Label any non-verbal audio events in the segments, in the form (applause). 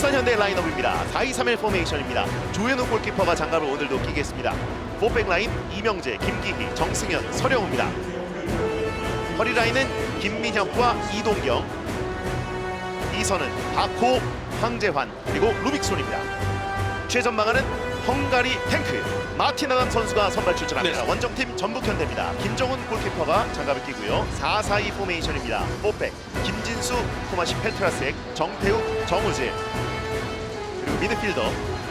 울산 현대 라인업입니다. 4-2-3-1 포메이션입니다. 조현우 골키퍼가 장갑을 오늘도 끼겠습니다. 포백 라인 이명재, 김기희, 정승현, 서령우입니다. 허리 라인은 김민혁과 이동경, 이선은 박호, 황재환 그리고 루빅손입니다. 최전방어는 헝가리 탱크 마틴 아담 선수가 선발 출전합니다. 네. 원정팀 전북현대입니다. 김정훈 골키퍼가 장갑을 끼고요. 4-4-2 포메이션입니다. 포백 김진수, 토마시 펠트라스엑, 정태욱, 정우재 그리고 미드필더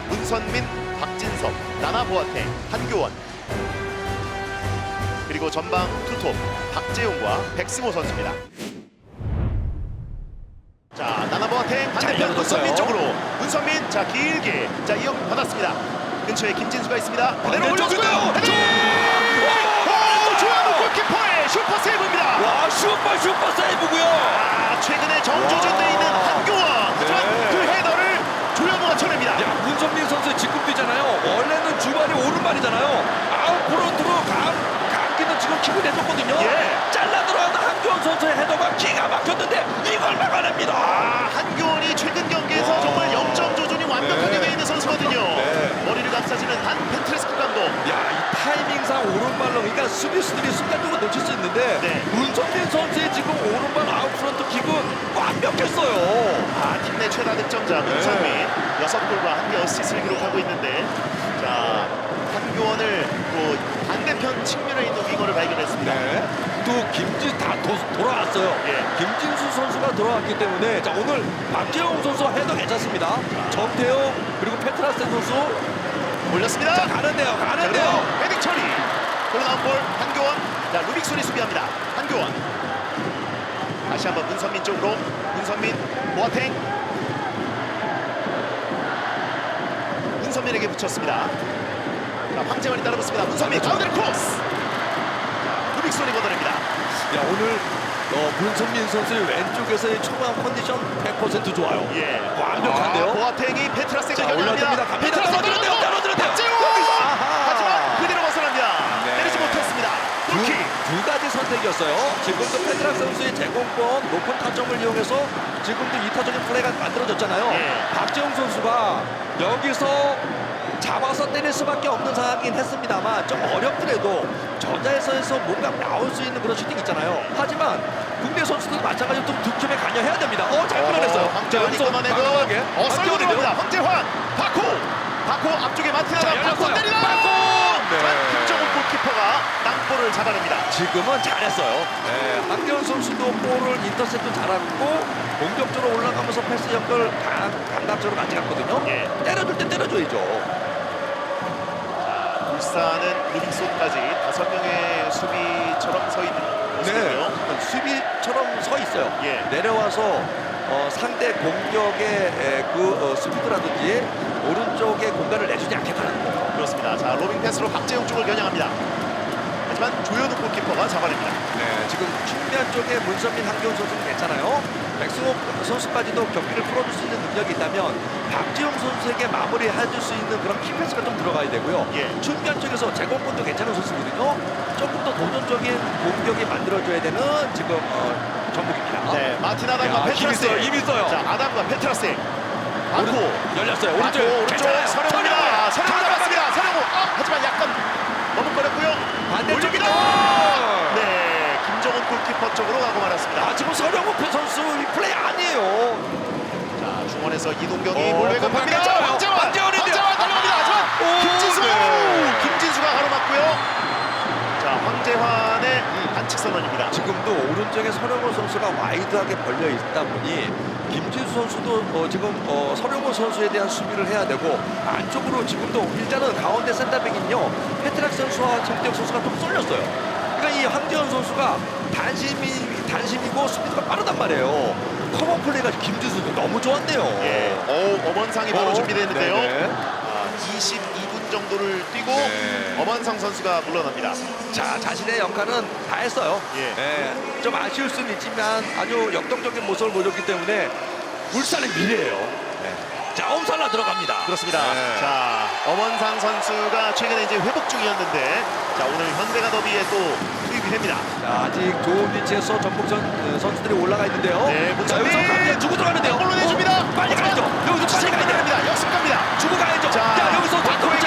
문선민, 박진섭, 나나 보아테, 한교원 그리고 전방 투톱 박재용과 백승호 선수입니다. 자 나나보아테 반대편. 문선민 쪽으로 문선민 자 길게 자 이영 받았습니다. 근처에 김진수가 있습니다. 그대로. 헤딩! 골키퍼의 슈퍼 세이브입니다. 와 슈퍼 슈퍼 세이브고요. 아 최근에 정조준돼 있는 와. 한교원 하지만 네. 그 헤더를 조현우가 쳐냅니다. 야 문선민 선수의 직급 뛰잖아요. 원래는 주발이 오른발이잖아요. 아웃 프론트로 감 감기는 지금 킥을 내줬거든요. 예. 잘라 들어가는 한교원 선수의 헤더가 기가 막혔는데 이걸 막아냅니다. 아, 한교원이 최근 경기에서 와. 정말 0점 조준이 완벽하게 네. 돼 있는 선수거든요. 네. 감싸주는 한 펜트레스크 감독. 야, 이 타이밍상 오른발로 그러니까 수비수들이 순간적으로 놓칠 수 있는데 네. 문선민 선수의 지금 오른발 아웃프런트 킥은 완벽했어요. 아, 팀 내 최다 득점자 문선민 여섯 골과 한개 어시스트를 기록하고 있는데 자 한교원을 또 반대편 측면에 있는 윙어를 발견했습니다. 네. 또 김진 다 도, 돌아왔어요. 예. 김진수 선수가 돌아왔기 때문에 자 오늘 박재홍 선수 헤더 괜찮습니다. 정태용 그리고 페트라스 선수 올렸습니다. 자 가는데요, 자, 가는데요. 헤딩 처리. 그리고 나온 볼 한교원. 자 루빅손이 수비합니다. 한교원. 다시 한번 문선민 쪽으로 문선민 보아탱. 문선민에게 붙였습니다. 자 황재환이 따라붙습니다. 문선민 가운데로 크로스. 자, 루빅손이 걷어냅니다. 야 오늘 어, 문선민 선수의 왼쪽에서의 초반 컨디션 100% 좋아요. 예. 완벽한데요. 아, 보아탱이 페트라스에게 자, 올려줍니다. 갑니다. 떨어뜨렸네요, 떨어뜨렸네요. 박재호! 하지만 그대로 벗어납니다. 네. 때리지 못했습니다. 두, 골킥. 두 가지 선택이었어요. 지금도 페드락 선수의 제공권 높은 타점을 이용해서 지금도 이타적인 플레이가 만들어졌잖아요. 예. 박재홍 선수가 여기서 잡아서 때릴 수밖에 없는 상황이긴 했습니다만 좀 어렵더라도 저자에서에서 뭔가 나올 수 있는 그런 슈팅 있잖아요. 하지만 국내 선수들 마찬가지로 좀 득점에 관여해야 됩니다. 어, 잘 끊어냈어요. 황재환이 자, 여기서 끊어내고. 어 썰고 황재환인데요. 들어갑니다. 황재환 바코 바코 앞쪽에 마티나가 자, 바코. 때리다. 바코! 네. 자, 김정훈 골키퍼가 땅볼을 잡아냅니다. 지금은 잘했어요. 네, 한기원 선수도 볼을 인터셉트 잘하고 공격적으로 올라가면서 패스 역을 감, 감각적으로 가져갔거든요. 예. 때려줄 때 때려줘야죠. 울산은 루빅손까지 다섯 명의 수비처럼 서 있는 모습이고요. 네, 수비처럼 서 있어요. 예. 내려와서 어, 상대 공격의 에, 그 어, 스피드라든지 오른쪽에 공간을 내주지 않겠다는 거. 그렇습니다. 자 로빙 패스로 박재용 쪽을 겨냥합니다. 하지만 조현우 골키퍼가 잡아냅니다. 네, 지금 측면 쪽에 문선민 한기훈 선수는 괜찮아요. 백승호 선수까지도 경기를 풀어줄 수 있는 능력이 있다면 박지용 선수에게 마무리 해줄 수 있는 그런 키패스가 좀 들어가야 되고요. 예. 측면 쪽에서 제공권도 괜찮은 선수거든요. 조금 더 도전적인 공격이 만들어줘야 되는 지금 어, 전북입니다. 네, 마틴 야, 아담과 힘 페트라스. 있어요, 힘 있어요. 자, 아담과 페트라스. 오른- 열렸어요. 오른쪽 오른쪽 괜찮아요. 서령입니다. 서령 자, 잡았습니다. 서령우. 아, 하지만 약간 머뭇거렸고요. 키퍼 쪽으로 가고 말았습니다. 아 지금 서령우 선수 이 플레이 아니에요. 자, 중원에서 이동경이 어, 몰래. 괜찮아요. 황재환. 황재환인데요. 황재환 달려갑니다. 하지만 오, 김진수. 네. 김진수가 가로막고요. 자, 황재환의 반칙 선언입니다. 지금도 오른쪽에 서령호 선수가 와이드하게 벌려 있다 보니 김진수 선수도 어, 지금 어, 서령호 선수에 대한 수비를 해야 되고 안쪽으로 지금도 일단은 가운데 센터백은요 페트락 선수와 정태혁 선수가 좀 쏠렸어요. 이 황재현 선수가 단심이 단심이고 수비가 빠르단 말이에요. 커버 플레이가 김진수도 너무 좋았네요. 예, 오, 엄원상이 바로 어, 준비되는데요. 네네. 아, 22분 정도를 뛰고 네. 엄원상 선수가 물러납니다. 자 자신의 역할은 다 했어요. 예. 예, 좀 아쉬울 수는 있지만 아주 역동적인 모습을 보여줬기 때문에 울산의 미래예요. 예. 자, 엄살라 들어갑니다. 그렇습니다. 네. 자, 엄원상 선수가 최근에 이제 회복 중이었는데 자, 오늘 현대가 더비에 또 투입이 됩니다. 자, 아직 좋은 위치에서 전북 선, 어, 선수들이 올라가 있는데요. 네, 자, 여기서 강제 네, 주고 들어가는데요. 골로 내줍니다. 어, 빨리 가야죠. 여기서 빨리 가야 됩니다. 역습 갑니다. 주고 가야죠. 자, 자 여기서 다토에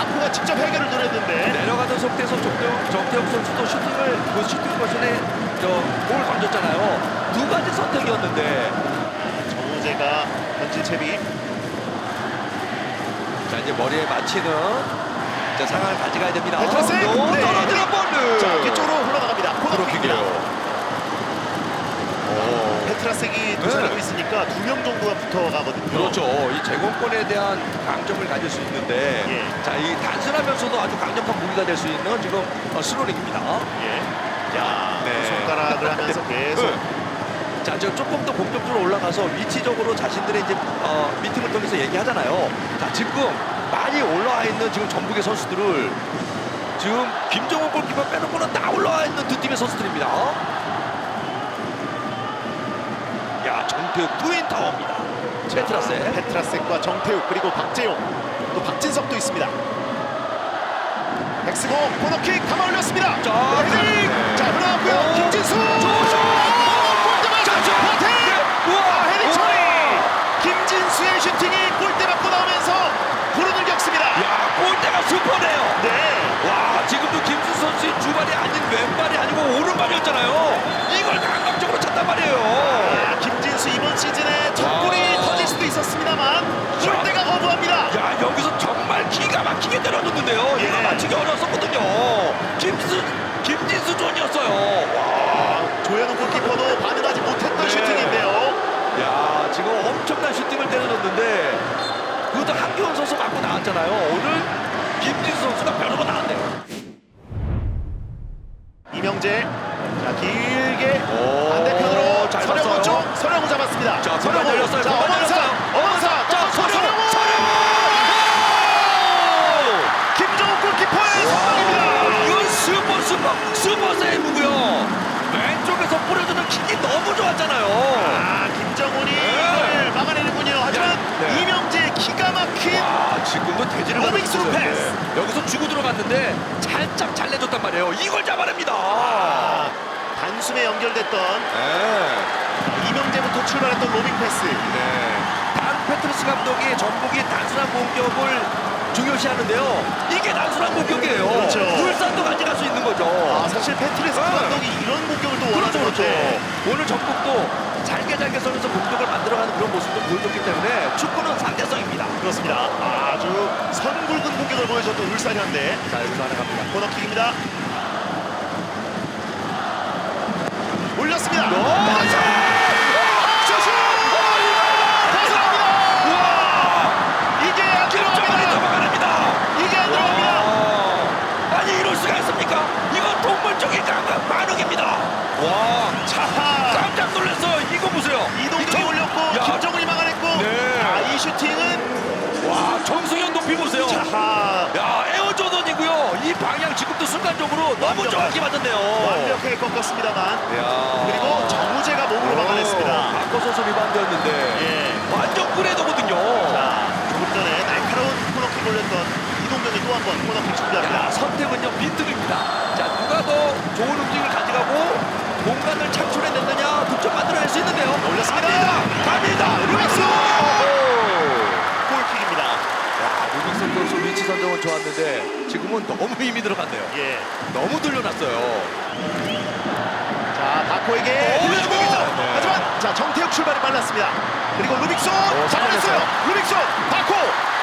바코가 직접 해결을 노렸는데 내려가던 속도에서 정태욱, 정태욱 선수도 슈팅을 그 슈팅 버전에 저볼 던졌잖아요. 두 가지 선택이었는데 정우재가 현지 채비 자 이제 머리에 맞히는 자, 상황을 가져가야 됩니다. 페트라스! 오, 네. 떨어지는 볼을. 자 뒤쪽으로 흘러나갑니다. 그렇게요. 오. 페트라색이 네. 있으니까 두 명 정도가 붙어가거든요. 그렇죠. 이 제공권에 대한 강점을 가질 수 있는데, 예. 자, 이 단순하면서도 아주 강력한 무기가 될 수 있는 지금 어, 스로링입니다. 예. 자 네. 손가락을 (laughs) 하면서 계속 네. 자, 저 조금 더 공격적으로 올라가서 위치적으로 자신들의 이제 어, 미팅을 통해서 얘기하잖아요. 자, 지금 많이 올라와 있는 지금 전북의 선수들을 지금 김정은 골키퍼 빼놓고는 다 올라와 있는 두 팀의 선수들입니다. 야, 정태욱 투인 타워입니다. 페트라세. 페트라색과 정태욱 그리고 박재용 또 박진석도 있습니다. 백스고 코너킥 감아 올렸습니다. 자, 헤딩! 네. 자 흘러나왔고요. 오, 김진수. 조슈! 골대만 자, 자, 버팅! 네. 우와, 아, 헤딩. 처리. 김진수의 슈팅이 골대 맞고 나오면서 불운을 겪습니다. 야, 골대가 슈퍼네요. 네. 와, 지금도 김수 선수의 주발이 아닌 왼발이 아니고 오른발이었잖아요. 나왔잖아요. 오늘 김진수 선수가 벼르고 나왔네요. 이명재 자 길게 오, 반대편으로 잘 서령우 봤어요. 쪽 서령우 잡았습니다. 자, 서령우 공간 열렸어요. 자 공간 엄원상 열렸어요. 엄원상 자, 자 서령우 김종욱 골키퍼의 선방입니다. 이건 슈퍼 슈퍼 슈퍼 세이브고요. 왼쪽에서 뿌려주는 킥이 너무 좋았잖아요. 아 김정훈이 네. 이걸 막아내는군요. 하지만 네. 이명재 기가 막힌 와 지금도 대지를 로빙 받았어요. 스루 패스. 네. 여기서 주고 들어갔는데 살짝 잘 내줬단 말이에요. 이걸 잡아냅니다. 아, 단숨에 연결됐던 네. 이명재부터 출발했던 로빙 패스. 네. 단 페트루스 감독이 전북이 단순한 공격을 중요시하는데요. 이게 단순한 공격이에요. 그렇죠. 울산도 가져갈 수 있는 거죠. 아 사실 페트레스 네. 감독이 이런 공격을 또 그렇죠, 원하는 그렇죠. 건데 오늘 전북도 잘게 잘게 서면서 공격을 만들어가는 그런 모습도 보여줬기 때문에 축구는 상대성입니다. 그렇습니다. 아주 선굵은 공격을 보여줬던 울산 현대 자, 여기서 하나 갑니다. 코너킥입니다. 올렸습니다. 오! 순간적으로 너무 완벽한- 정확히 맞았네요. 완벽하게 꺾었습니다만 야. 그리고 정우재가 몸으로 막아냈습니다. 박거 선수 리바운드였는데 예. 완전 꿀에도거든요. 자, 조금 전에 날카로운 코너킥 올렸던 이동경이 또 한 번 코너킥 준비합니다. 야, 선택은요 빈틈입니다. 자, 누가 더 좋은 움직임을 가져가고 공간을 창출해냈느냐 득점 만들어낼 수 있는데요. 올렸습니다. 갑니다. 갑니다. 루이스! 오! 루빅슨 선수 위치 선정은 좋았는데 지금은 너무 힘이 들어갔네요. 예. 너무 돌려놨어요. 자, 바코에게 오, 흘려주고 여기다. 네. 하지만 자, 정태욱 출발이 빨랐습니다. 그리고 루빅손 오, 잡아냈어요. 루빅손 바코.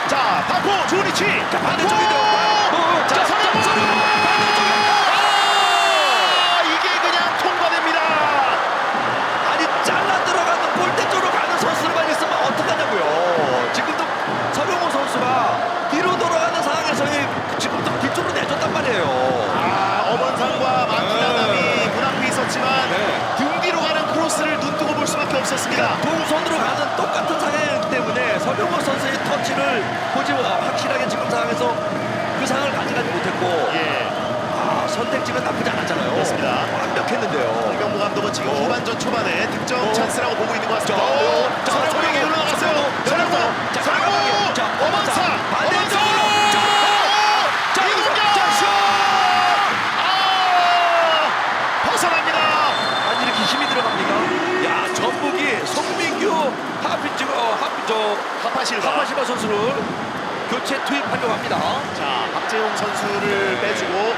자, 바코 좋은 위치. 자, 반대쪽인데요. 자! 자, 서령우! 반대쪽 볼 수밖에 없었습니다. 동선으로 가는 똑같은 상황이기 때문에 서령호 선수의 터치를 보지 못- 확실하게 지금 상황에서 그 상황을 가져가지 못했고 예. 아, 선택지는 나쁘지 않았잖아요. 그렇습니다. 완벽했는데요. 이명무 감독은 지금 어. 후반전 초반에 득점 어. 찬스라고 보고 있는 것 같습니다. 자, 어, 자, 서령우에게 서령우, 올라갔어요. 서령우, 서령우, 자, 서령우, 가볍게. 자, 엄원상, 교체 투입하려고 합니다. 자, 박재용 선수를 빼주고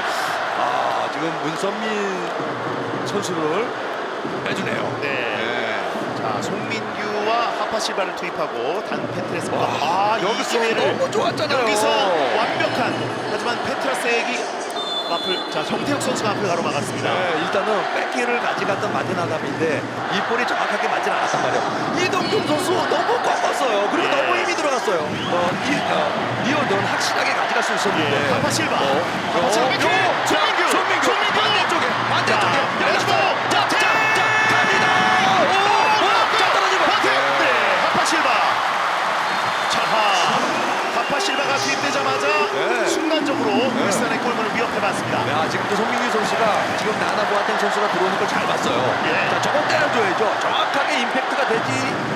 아 지금 문선민 선수를 빼주네요. 네. 네. 자, 송민규와 하파실바를 투입하고 단 페트레스가 와, 아, 이 여기서 너무 좋았잖아요. 여기서 완벽한 하지만 페트라스에게 앞을 자 정태욱 선수가 앞을 가로막았습니다. 네, 일단은 백키를 가져갔던 마테나감인데 이 볼이 정확하게 맞지는 않았단 말이에요. 이동준 선수 너무 꺾었어요. 그리고 예. 너무 힘이 들어갔어요. 어, 이, 어, 리오는 확실하게 가져갈 수 있었는데. 예, 하파실바. 어, 어, 백키. 어, 송민규. 송민규. 송민규. 반대쪽에. 반대쪽에. 열리고. 자, 자, 자, 갑니다. 오, 오, 자, 떨어지고. 버텨! 네. 네, 하파실바. 자하. 하파실바가 투입되자마자 네. 순간적으로 울산의 골문을 위협해봤습니다. 야, 지금도 송민규 선수가 지금 나나 보아텐 선수가 들어오는 걸 잘 봤어요. 예. 자, 저건 때려줘야죠. 정확하게 임팩트가 되지.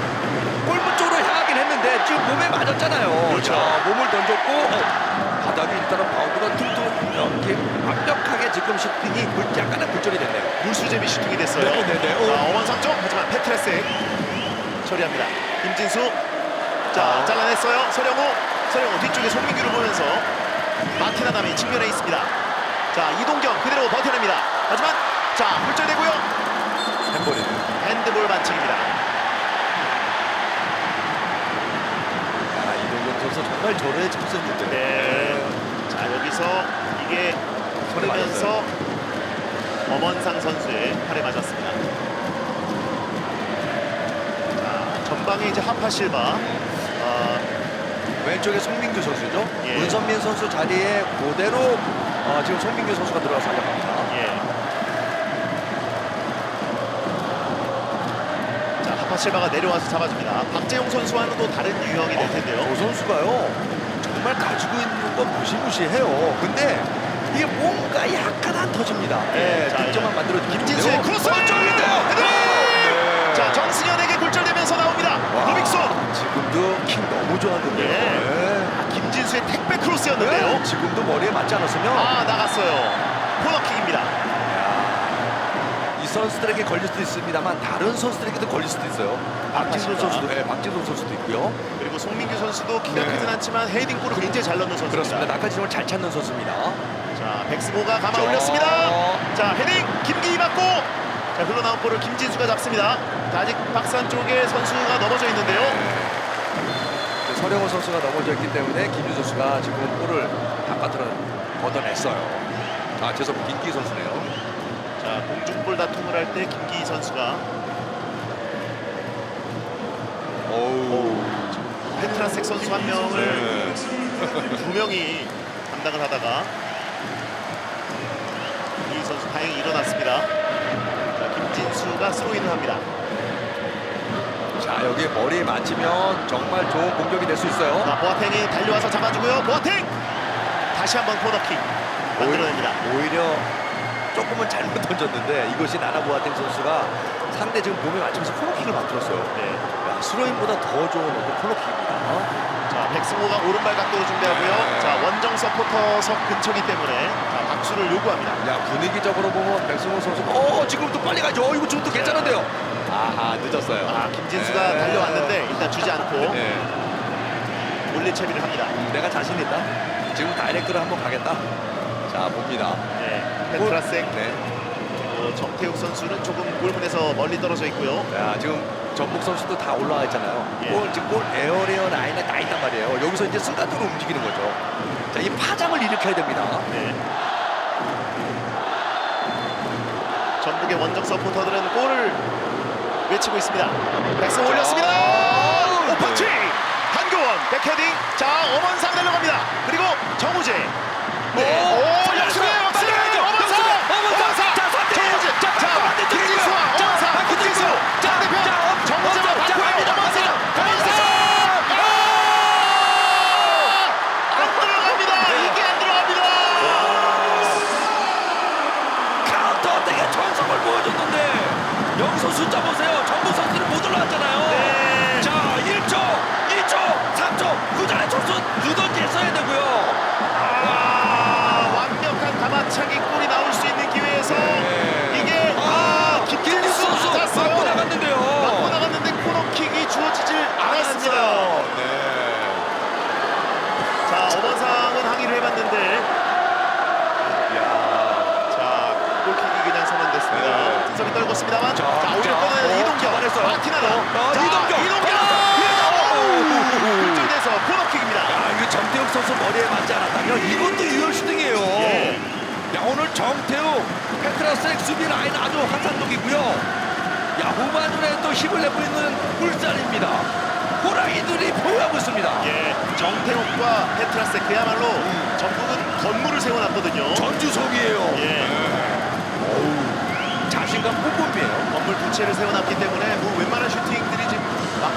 지금 몸에 맞았잖아요. 그렇죠. 자, 몸을 던졌고 어, 바닥이 일단은 바운드가 퉁퉁 이렇게 완벽하게 지금 슈팅이 굴, 약간은 굴절이 됐네요. 물수제비 슈팅이 됐어요. 네, 네, 네. 자, 어. 어원상점 하지만 페트레스 처리합니다. 김진수 자 아. 잘라냈어요. 서령우 서령우 뒤쪽에 송민규를 보면서 마티나 담이 측면에 있습니다. 자 이동경 그대로 버텨냅니다. 하지만 자 굴절되고요. 핸드볼 반칙입니다. 아, 이동근 선수 정말 저래 잡혔는데. 네. 자 여기서 이게 흐르면서 엄원상 선수의 팔에 맞았습니다. 자 전방에 이제 하파 실바 아, 왼쪽에 송민규 선수죠. 예. 문선민 선수 자리에 그대로 어, 지금 송민규 선수가 들어가서 살려갑니다. 예. 자 하파실바가 내려와서 잡아줍니다. 박재용 선수와는 또 다른 유형이 될 텐데요. 오 선수가요 정말 가지고 있는 건 무시무시해요. 근데 이게 뭔가 약간 안 터집니다. 네, 예, 자, 득점만 만들어 김진수의 크로스 왼쪽인데요. 헤딩! 자 정승현에게 굴절되면서 나옵니다. 루빅손. 지금도 킹 너무 좋았는데요. 예. 네. 아, 김진수의 택배 크로스였는데요. 네, 지금도 머리에 맞지 않았으면 아 나갔어요. 코너킥입니다. 선수들에게 걸릴 수도 있습니다만 다른 선수들에게도 걸릴 수도 있어요. 맞습니다. 선수도, 예, 박진돈 선수도 있고요. 그리고 송민규 선수도 키가 네. 크진 않지만 헤딩골을 굉장히 잘 넣는 선수입니다. 그렇습니다. 낙하지점을 잘 찾는 선수입니다. 자 백스모가 감아 자. 올렸습니다. 자 헤딩 김기희 맞고 자 흘러나온 볼을 김진수가 잡습니다. 자, 아직 박스 안쪽에 선수가 넘어져 있는데요. 네, 서령호 선수가 넘어져 있기 때문에 김유 선수가 지금 볼을 바깥으로 걷어냈어요. 아, 죄송 김기 선수네요. 자 공중볼 다툼을 할 때 김기희 선수가 오우. 페트라색 선수 한 명을 네. 두 명이 담당을 하다가 이 선수 다행히 일어났습니다. 자 김진수가 스로인을 합니다. 자, 여기 머리에 맞히면 정말 좋은 공격이 될 수 있어요. 자 보아탱이 달려와서 잡아주고요. 보아탱 다시 한번 코너킥 만들어냅니다. 오히려 조금은 잘못 (laughs) 던졌는데 이것이 나나보아탱 선수가 상대 지금 몸에 맞추면서 코너킥을 만들었어요. 네. 야, 스로인보다 더 좋은 어떤 코너킥입니다. 자 백승호가 오른발 각도로 준비하고요. 네. 자 원정 서포터석 근처기 때문에 자, 박수를 요구합니다. 야 분위기적으로 보면 백승호 선수 어 지금도 빨리 가죠 어, 이거 지금도 괜찮은데요 아하 늦었어요 아 김진수가 네. 달려왔는데 일단 주지 않고 네. 올리채비를 합니다. 내가 자신 있다 지금 다이렉트로 한번 가겠다 자 봅니다 네. 페트라색 네. 그리고 정태욱 선수는 조금 골문에서 멀리 떨어져 있고요. 자 지금 전북 선수도 다 올라와 있잖아요 예. 골 지금 골 에어리어 라인에 다 있단 말이에요 여기서 이제 순간적으로 움직이는 거죠 자 이 파장을 일으켜야 됩니다 네. 전북의 원정 서포터들은 골을 외치고 있습니다. 백승 올렸습니다. 아, 네. 한교원 백헤딩. 자 엄원상 내려갑니다. 그리고 정우재. 네. 오, 오 역습 김진수와 자. 김진수. 자, 정우재가. 엄원상. 갑니다. 선수 머리에 맞지 않았다면 이것도 유효 슈팅이에요. 예. 야, 오늘 정태욱 페트라스의 수비 라인 아주 환상적이고요. 야, 후반전에 또 힘을 내고 있는 울산입니다. 호랑이들이 보유하고 있습니다. 예, 정태욱과 페트라스 그야말로 전국은 건물을 세워놨거든요. 전주성이에요. 예, 자신감 뿜뿜이에요. 건물 두 채를 세워놨기 때문에 뭐 웬만한 슈팅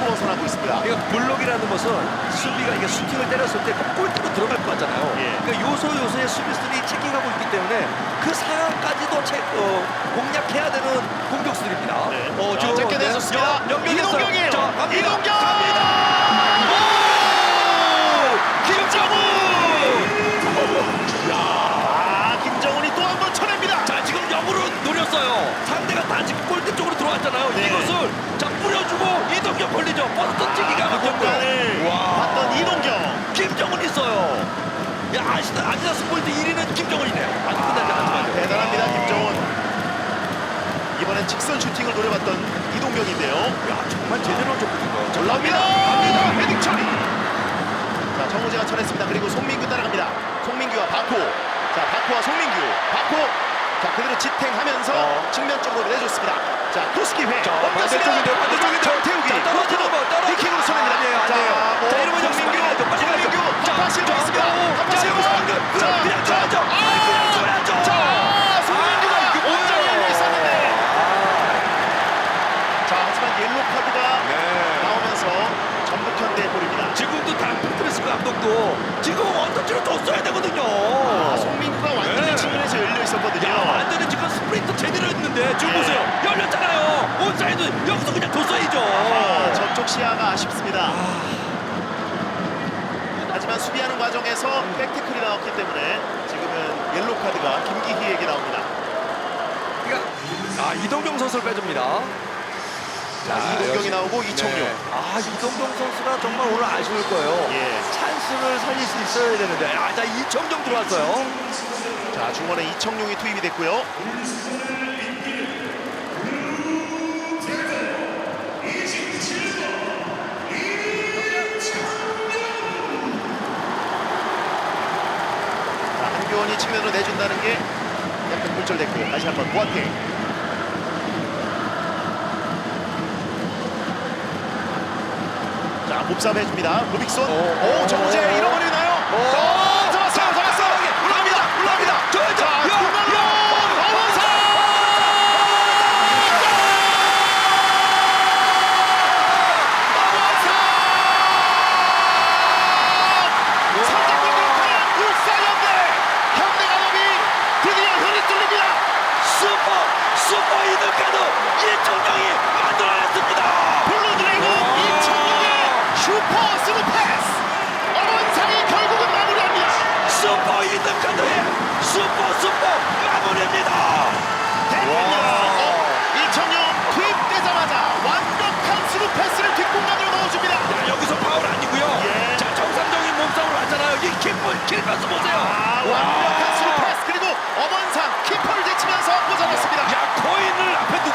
맞고선하고 있습니다. 이거 블록이라는 것은 수비가 이게 슈팅을 때렸을 때 골대로 들어갈 것 같잖아요. 예. 그러니까 요소 요소의 수비수들이 체킹하고 있기 때문에 그 상황까지도 체, 어, 공략해야 되는 공격수들입니다. 네. 어, 자, 짧게 내줬습니다. 연- 연결됐어요. 이동경이에요. 자, 갑니다. 이동경! 갑니다. 오! 김정우! 아, 김정훈이 또 한 번 쳐냅니다. 자, 지금 역으로 노렸어요. 상대가 다 지금 골대 쪽으로 들어왔잖아요. 네. 이것을 벌리죠. 버스 던지기가 그 공간을 봤던 이동경. 김정은 있어요. 야 아시다 아디다스 볼때 1위는 김정은이네. 아직 끝나지 않았지만. 대단합니다, 김정훈. 이번엔 직선 슈팅을 노려봤던 이동경인데요. 야 정말 제대로 줬거든요. 올라옵니다. 갑니다. 헤딩 처리. 자, 정우재가 쳐냈습니다. 그리고 송민규 따라갑니다. 송민규와 바코. 자, 바코와 송민규. 바코. 지탱하면서 어. 측면 쪽으로 내줬습니다. 자, 코스기 회. 자. 반대쪽인데요, 반대쪽인데요. 정태욱이. 자, 니킥으로 거. 쳐냅니다. 아니에요, 자, 아니에요. 뭐, 자, 이러면 빨리 가야죠. 송민규. 자, 한파 실패 자, 있습니다. 자, 그냥. 자, 송민규가 아, 있었는데. 자, 하지만 옐로 카드가 네. 나오면서 전북 현대의 볼입니다. 지금도 다 프레스 감독도 지금 언터치로 줬어야 되거든요. 아, 네. 있었거든요. 야, 완전히 지금 스프린트 제대로 했는데 지금 예. 보세요. 열렸잖아요. 온사이드 여기서 그냥 줬어야죠. 아, 저쪽 시야가 아쉽습니다. 하지만 수비하는 과정에서 백태클이 나왔기 때문에 지금은 옐로 카드가 김기희에게 나옵니다. 아 이동경 선수를 빼줍니다. 자, 이동경이 나오고 이청용. 네. 아 이동경 선수가 정말 오늘 아쉬울 거예요. 예. 찬스를 살릴 수 있어야 되는데 아, 자 이청용 들어왔어요. 자, 중원에 이청용이 투입이 됐고요. 자, 한교원이 측면으로 내준다는 게 약간 굴절됐고 다시 한번 보아팅. 자, 몸싸움 해줍니다. 루빅손. 오, 오, 오, 정우재 오. 잃어버리나요? 오. 자, 잡았어요, 잡았어요. 올라옵니다, 올라옵니다. 저, 저, 자, 야, 중간으로 야. 어원사. 선제골 기록하는 울산현대 현대가업이 드디어 혈이 뚫립니다. 슈퍼 슈퍼 이등카드 이청용이 만들어냈습니다. 블루드래곤 이청용의 슈퍼 스루 패스. 어원상이 결국은 마무리합니다. 슈퍼 이등카드의 슈퍼 슈퍼 마무리입니다. 대단합니다. 이청용 투입되자마자 완벽한 스루 패스를 뒷공간으로 넣어줍니다. 야, 여기서 파울 아니고요. 예. 자 정상적인 몸싸움을 왔잖아요. 이 킥볼 킬패스 보세요.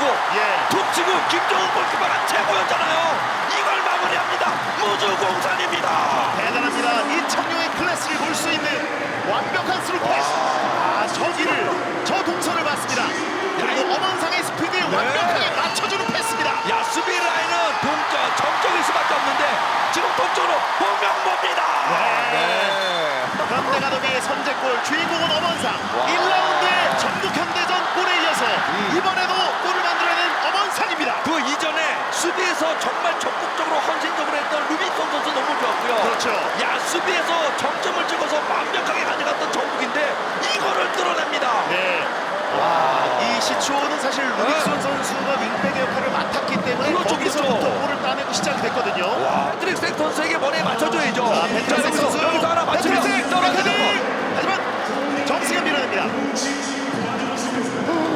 두고 예. 툭 치고 김정은 골키퍼가 최고였잖아요. 이걸 마무리합니다. 무주공산입니다. 대단합니다. 이청용의 클래스를 볼 수 있는 완벽한 스루 패스. 아, 저기를 저 동선을 봤습니다. 그리고 어원상의 스피드에 완벽하게 맞춰주는 패스입니다. 야 수비 라인은 동점 점적일 수밖에 없는데 지금 동점으로 보명봅니다. 네. 현대가더비의 선제골 주인공은 어원상. 1라운드의 전북 현대전 골에 이어서 이번에도 골을 만들어낸 어원상입니다. 그 이전에 수비에서 정말 적극적으로 헌신적으로 했던 루비son 선수 너무 좋았고요. 그렇죠. 야 수비에서 점점을 찍어서 완벽하게 가져갔던 정국인데 이거를 뚫어냅니다. 네. 와, 이 시초는 사실 루빅손 선수가 윙백의 역할을 맡았기 때문에 네. 그렇죠, 거기서부터 그렇죠. 골을 따내고 시작이 됐거든요. 와, 트릭 색 선수에게 머리에 맞춰줘야죠. 자, 자, 벤트레스 여기서, 선수 여기서 하나 맞추면 떨어지는 거. 하지만 정승현 밀어냅니다.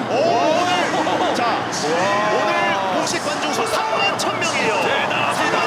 오, 자 오늘 공식 관중 수 3만 1천 명이에요. 대단합니다. 3만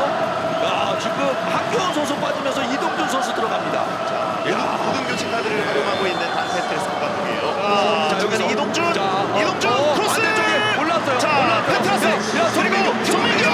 야 지금 한교원 선수 빠지면서 이동준 선수 들어갑니다. 자, 야. 모든, 교체 카드를 활용하고 있는 단페트레스 감독이에요. 자, 여기서 이동준, 자, 어, 이동준 어, 크로스. 반대쪽에 올랐어요. 자, 올랐어요. 페트라스 네. 야, 그리고 송민규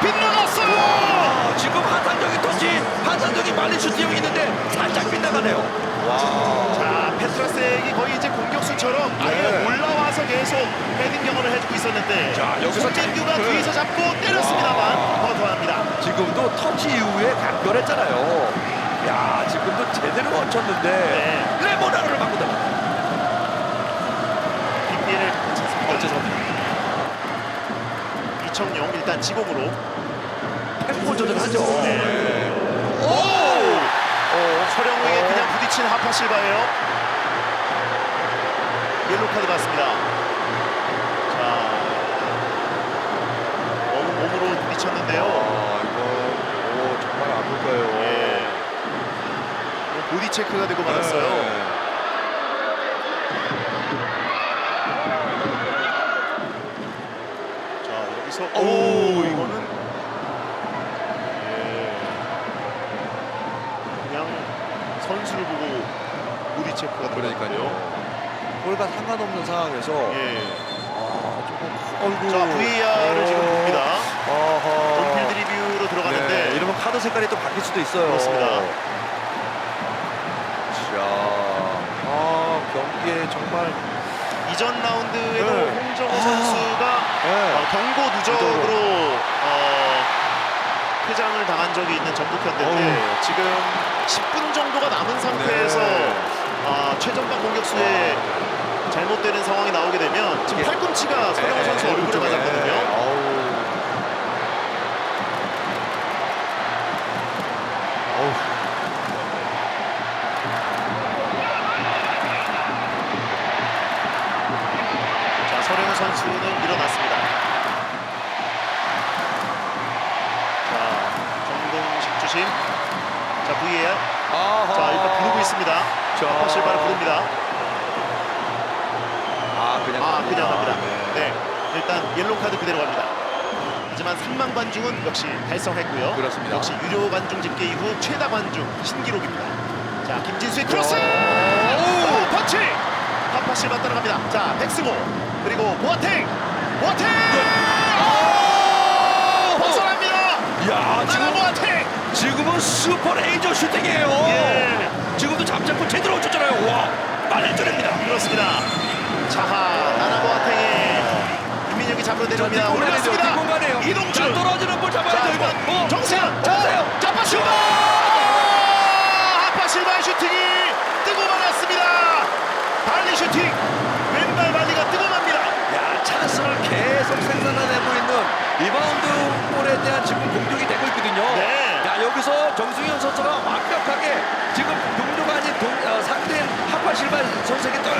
빗나갔어요. 와, 지금 환상적인 터치, 환상적인 말리 슈팅이 있는데 살짝 빗나가네요. 와. 자, 페트라스에게 거의 이제 공격수처럼 아예 네. 올라와서 계속 헤딩 경험을 해주고 있었는데 자, 여기서 송민규가 자- 뒤에서 잡고 때렸습니다만 커터합니다. 지금도 터치 이후에 각별했잖아요. 야, 지금도 제대로 얹혔는데 네. 레모나르를 바꾸다. 빅비를 찾습니다. 이청용 일단 지공으로 템포 조절하죠. 네. 오! 어, 서령우에게 어. 그냥 부딪힌 하파 실바예요. 옐로 카드 받습니다. 자, 너무 몸으로 부딪혔는데요. 아, 이거 오, 정말 아플까요? 예. 보디 체크가 되고 말았어요. 네. 자, 여기서 오. 오, 선수를 보고 보디 체크가 그러니까요. 골과 상관없는 상황에서 예. 아, 조금 어이구. 자, VR을 지금 봅니다. 어허. 온필드 리뷰로 들어가는데 네, 이러면 카드 색깔이 또 바뀔 수도 있어요. 그렇습니다. 자, 아, 경기에 정말 이전 라운드에도 네. 홍정호 아. 선수가 네. 어, 경고 누적으로 어, 퇴장을 당한 적이 있는 전북현대인데 지금 10분 정도가 남은 상태에서 네. 어, 최전방 공격수의 잘못되는 상황이 나오게 되면 지금 팔꿈치가 서영호 선수 얼굴에. 맞았거든요. 아파 실바를 부릅니다. 아, 그냥 아, 그냥 갑니다. 네. 네. 일단 옐로 카드 그대로 갑니다. 하지만 3만 관중은 역시 달성했고요. 그렇습니다. 역시 유료 관중 집계 이후 최다 관중 신기록입니다. 자, 김진수의 크로스! 오! 오, 펀치! 파파 실바 따라갑니다. 자, 백승호 그리고 보아탱! 보아탱! 오! 벗어납니다. 야, 지금 보아탱! 지금은 슈퍼 레이저 슈팅이에요. 예. 지금도 잡잡고 제대로 쳤잖아요. 와, 빨리 뚫립니다. 그렇습니다. 자하, 나나 보아탱의 잡으러 내려옵니다. 올라갔습니다. 자, 떨어지는 볼 잡아야 자, 돼 이거. 이번 정세현 자세요. 자파 실바 하파 실바의 슈팅이 뜨고 말았습니다 발리 슈팅 왼발 발리가 뜨고 맙니다 야, 찬스를 계속 생산해내고 있는 리바운드 볼에 대한 지금 공격이 되고 있거든요. 네. 야, 여기서 정승현 선수가 완벽하게 지금 동료가 아닌 동, 어, 상대인 하파 실바 선수에게 떨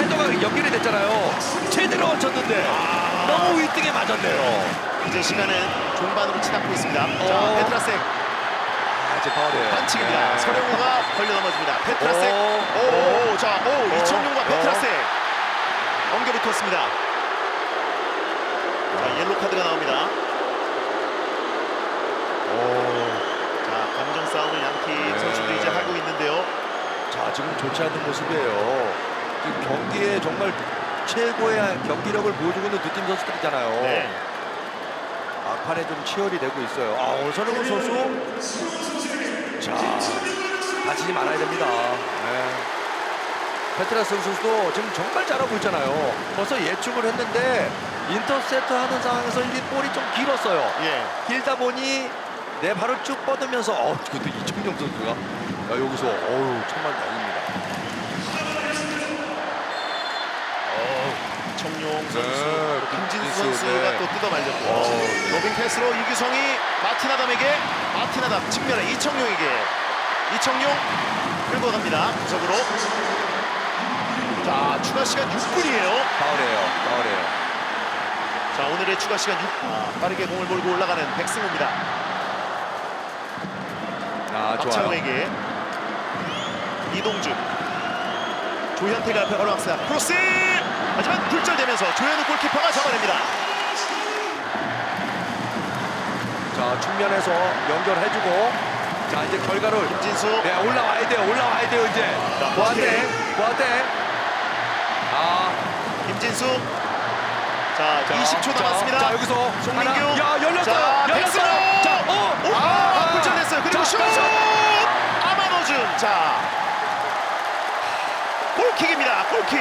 헤더가 연결이 됐잖아요. 제대로 얹혔는데 너무 윗등에 맞았네요. 이제 시간은 종반으로 치닫고 있습니다 어. 자 페트라섹 아, 이제 파울이에요. 반칙입니다 네. 서령우가 걸려 넘어집니다 페트라섹 오. 오 자오 어. 이청용과 어. 페트라섹 엉겨 붙었습니다 자 옐로 카드가 나옵니다 자 감정 싸움을 양팀 네. 선수들이 이제 하고 있는데요 자, 지금 좋지 않은 모습이에요. 지금 경기에 정말 최고의 경기력을 보여주고 있는 두 팀 선수들이잖아요. 네. 막판에 좀 치열이 되고 있어요. 아, 오늘 서령훈 선수. 자, 다치지 말아야 됩니다. 네. 페트라스 선수도 지금 정말 잘하고 있잖아요. 벌써 예측을 했는데 인터셉트 하는 상황에서 이 볼이 좀 길었어요. 예. 길다 보니 내 발을 쭉 뻗으면서 어, 그것도 이청용 선수가 야, 여기서 어우 정말 다행입니 다. 청용 선수, 네, 또 김진수 김진수, 선수가 네. 또 뜯어 말렸고 어, 네. 로빙 패스로 이규성이 마틴 아담에게 마틴 아담 측면에 이청용에게 이청용 끌고 갑니다 구석으로 자 추가 시간 6분이에요. 파울이에요. 파울이에요. 자 오늘의 추가 시간 6분. 빠르게 공을 몰고 올라가는 백승호입니다. 아, 좋아요. 박찬호에게 이동준 조현태가 앞에 바로 앞서 크로스 하지만 굴절되면서 조현우 골키퍼가 잡아냅니다. 자, 측면에서 연결해주고 자, 이제 결과를 김진수 네, 올라와야 돼요. 올라와야 돼요, 이제. 자, 보아테. 보아테. 아, 김진수 자, 자, 20초 자, 남았습니다. 자, 여기서 송민규 하나. 야, 열렸어요. 자, 열렸어요. 자, 어. 오, 아, 아, 굴절됐어요. 그리고 자, 슛 자, 아마노준 자 골킥입니다. 골킥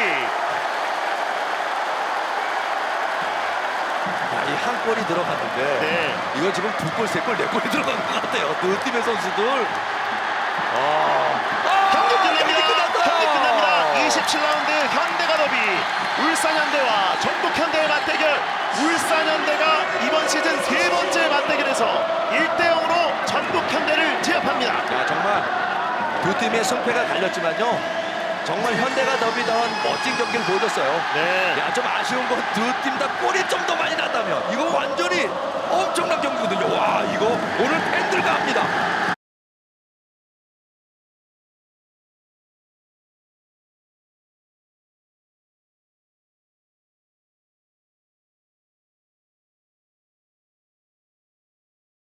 야, 이 한 골이 들어갔는데 네. 이거 지금 두 골, 세 골, 네 골이 들어간 것 같아요. 두 팀의 선수들. 아, 경기 아, 끝납니다. 끝났다. 경기 끝납니다. 27라운드 현대가 더비 울산현대와 전북현대의 맞대결. 울산현대가 이번 시즌 세 번째 맞대결에서 1대 0으로 전북현대를 제압합니다. 야, 정말 두 팀의 승패가 갈렸지만요. 정말 현대가 더비다운 멋진 경기를 보여줬어요. 네. 야, 좀 아쉬운 건 두 팀 다 골이 좀 더 많이 났다면 이거 완전히 엄청난 경기거든요. 와, 이거 오늘 팬들 갑니다.